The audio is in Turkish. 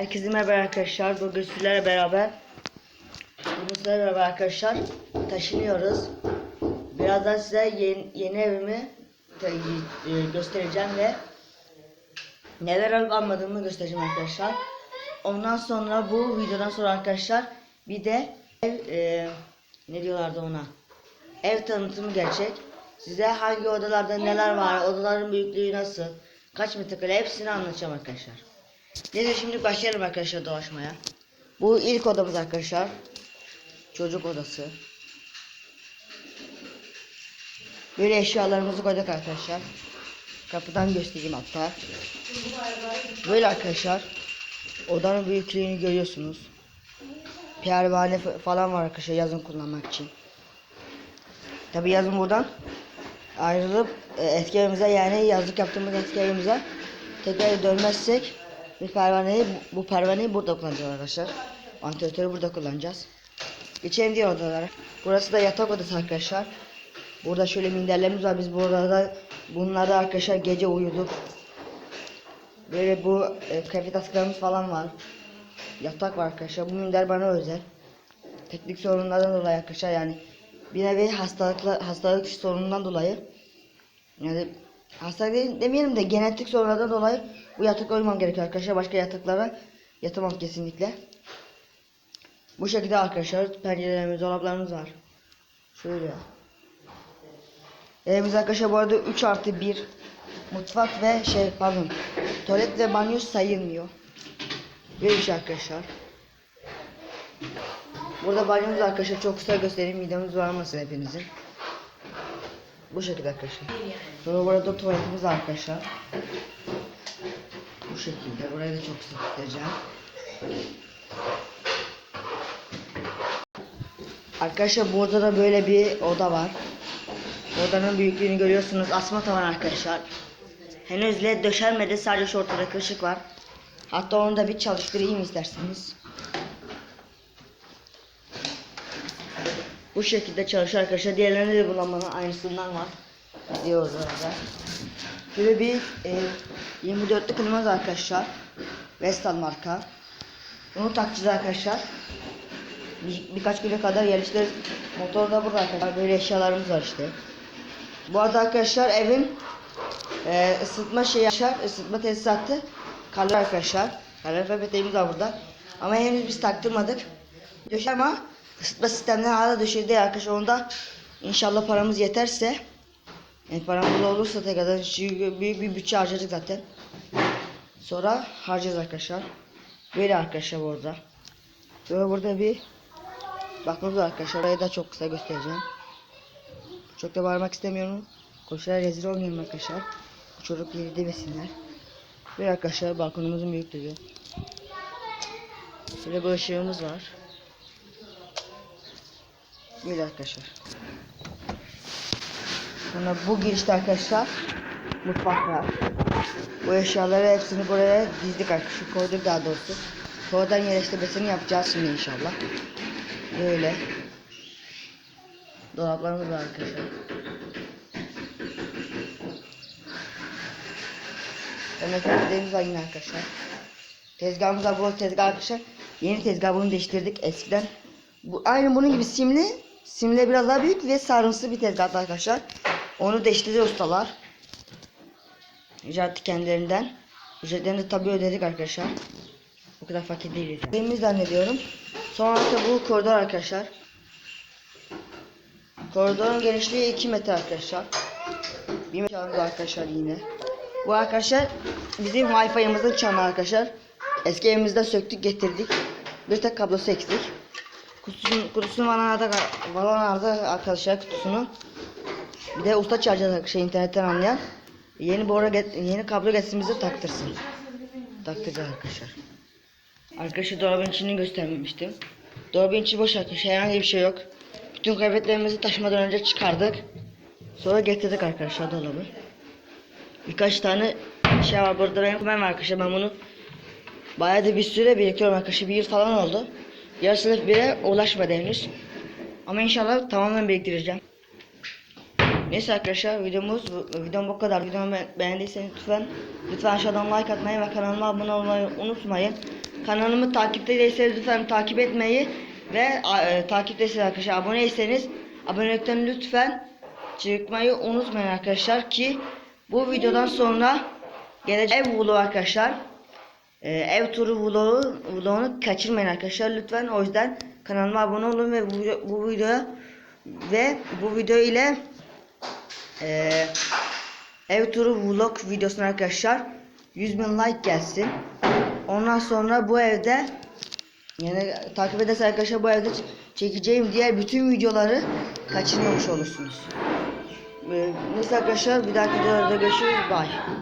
Herkese merhaba arkadaşlar. Bugün sizlerle beraber bugün sizlerle beraber arkadaşlar taşınıyoruz. Birazdan size yeni, yeni evimi e, göstereceğim ve neler alıp almadığımı göstereceğim arkadaşlar. Ondan sonra bu videodan sonra arkadaşlar bir de ev e, ne diyorlardı ona? Ev tanıtımı gerçek. Size hangi odalarda neler var, odaların büyüklüğü nasıl, kaç metrekare hepsini anlatacağım arkadaşlar. Neyse şimdi başlayalım arkadaşlar dolaşmaya. Bu ilk odamız arkadaşlar. Çocuk odası. Böyle eşyalarımızı koyduk arkadaşlar. Kapıdan göstereyim hatta. Böyle arkadaşlar. Odanın büyüklüğünü görüyorsunuz. Pervane fa- falan var arkadaşlar yazın kullanmak için. Tabi yazın buradan ayrılıp e, eski evimize yani yazlık yaptığımız eski evimize tekrar dönmezsek bir pervaneyi bu, pervaneyi burada kullanacağız arkadaşlar. Vantilatörü burada kullanacağız. Geçelim diğer odalara. Burası da yatak odası arkadaşlar. Burada şöyle minderlerimiz var. Biz burada bunlarda arkadaşlar gece uyuduk. Böyle bu e, kıyafet falan var. Yatak var arkadaşlar. Bu minder bana özel. Teknik sorunlardan dolayı arkadaşlar yani bir nevi hastalıkla hastalık sorunundan dolayı yani hastalık değil- demeyelim de genetik sorunlardan dolayı bu yatak koymam gerekiyor arkadaşlar. Başka yataklara yatamam kesinlikle. Bu şekilde arkadaşlar pencerelerimiz, dolaplarımız var. Şöyle. Evimiz arkadaşlar bu arada 3 artı 1 mutfak ve şey pardon tuvalet ve banyo sayılmıyor. Böyle bir şey arkadaşlar. Burada banyomuz arkadaşlar çok kısa göstereyim videomuz var mısın hepinizin. Bu şekilde arkadaşlar. Sonra burada tuvaletimiz arkadaşlar. Bu şekilde. Burayı da çok göstereceğim. Arkadaşlar burada da böyle bir oda var. Odanın büyüklüğünü görüyorsunuz. Asma tavan arkadaşlar. Henüz led döşenmedi. Sadece şu ortadaki ışık var. Hatta onu da bir çalıştırayım isterseniz. Bu şekilde çalışıyor arkadaşlar. Diğerlerinde de bulanmanın aynısından var. Diyoruz orada. Şöyle bir e, 24'lü klimamız var arkadaşlar. Vestal marka. Bunu takacağız arkadaşlar. Bir, birkaç güne kadar yerleştiririz. Motor da burada arkadaşlar. Böyle eşyalarımız var işte. Bu arada arkadaşlar evin e, ısıtma şeyi arkadaşlar. ısıtma tesisatı kalor arkadaşlar. Kalorifer peteğimiz var burada. Ama henüz biz taktırmadık. Döşer ama ısıtma sistemleri hala döşedi arkadaşlar. Onda inşallah paramız yeterse yani paramız olursa tekrardan çünkü büyük bir bütçe harcadık zaten. Sonra harcayacağız arkadaşlar. Böyle arkadaşlar burada. Böyle burada bir bakmamız arkadaşlar. Orayı da çok kısa göstereceğim. Çok da bağırmak istemiyorum. Koşular rezil olmayalım arkadaşlar. Çocuk yeri demesinler. Böyle arkadaşlar balkonumuzun büyüklüğü. Böyle bir ışığımız var. Böyle arkadaşlar. Sonra bu girişte arkadaşlar mutfak var. Bu eşyaları hepsini buraya dizdik arkadaşlar. Koyduk daha doğrusu. Sonradan yerleştirmesini yapacağız şimdi inşallah. Böyle. Dolaplarımız var arkadaşlar. Yemeklerimiz var yine arkadaşlar. Tezgahımız var. Bu tezgah arkadaşlar. Yeni tezgah bunu değiştirdik eskiden. Bu aynı bunun gibi simli. Simle biraz daha büyük ve sarımsı bir tezgah arkadaşlar. Onu değiştirdi ustalar. İcat kendilerinden. Ücretlerini de tabii ödedik arkadaşlar. O kadar fakir değiliz. Yani. Zannediyorum. Sonra da bu koridor arkadaşlar. Koridorun genişliği 2 metre arkadaşlar. Bir metre çanı arkadaşlar yine. Bu arkadaşlar bizim Wi-Fi'mizin çanı arkadaşlar. Eski evimizden söktük getirdik. Bir tek kablosu eksik. Kutusunu, kutusunu bana da balon aldı arkadaşlar kutusunu. Bir de usta çağıracağız arkadaşlar internetten anlayan. Yeni boru get yeni kablo getirsin bize taktırsın. Taktıracağız arkadaşlar. Arkadaşlar dolabın içini göstermemiştim. Dolabın içi boş arkadaşlar herhangi bir şey yok. Bütün kıyafetlerimizi taşımadan önce çıkardık. Sonra getirdik arkadaşlar dolabı. Birkaç tane şey var burada benim var arkadaşlar ben bunu bayağı da bir süre biriktiriyorum arkadaşlar bir yıl falan oldu. Yarısı bire ulaşmadı henüz. Ama inşallah tamamen biriktireceğim. Neyse arkadaşlar videomuz videom bu kadar. Videomu be- beğendiyseniz lütfen lütfen aşağıdan like atmayı ve kanalıma abone olmayı unutmayın. kanalımı takipte değilseniz lütfen takip etmeyi ve e, takiptesiniz arkadaşlar aboneyseniz abonelikten lütfen çıkmayı unutmayın arkadaşlar ki bu videodan sonra gelecek ev vlogu arkadaşlar e, ev turu vlogu vlogunu kaçırmayın arkadaşlar lütfen o yüzden kanalıma abone olun ve bu, bu video ve bu video ile e, ev turu vlog videosuna arkadaşlar 100 bin like gelsin ondan sonra bu evde yani takip ederseniz arkadaşlar bu evde çekeceğim diğer bütün videoları kaçırmamış olursunuz. Ee, Neyse arkadaşlar bir dahaki videolarda görüşürüz. Bye.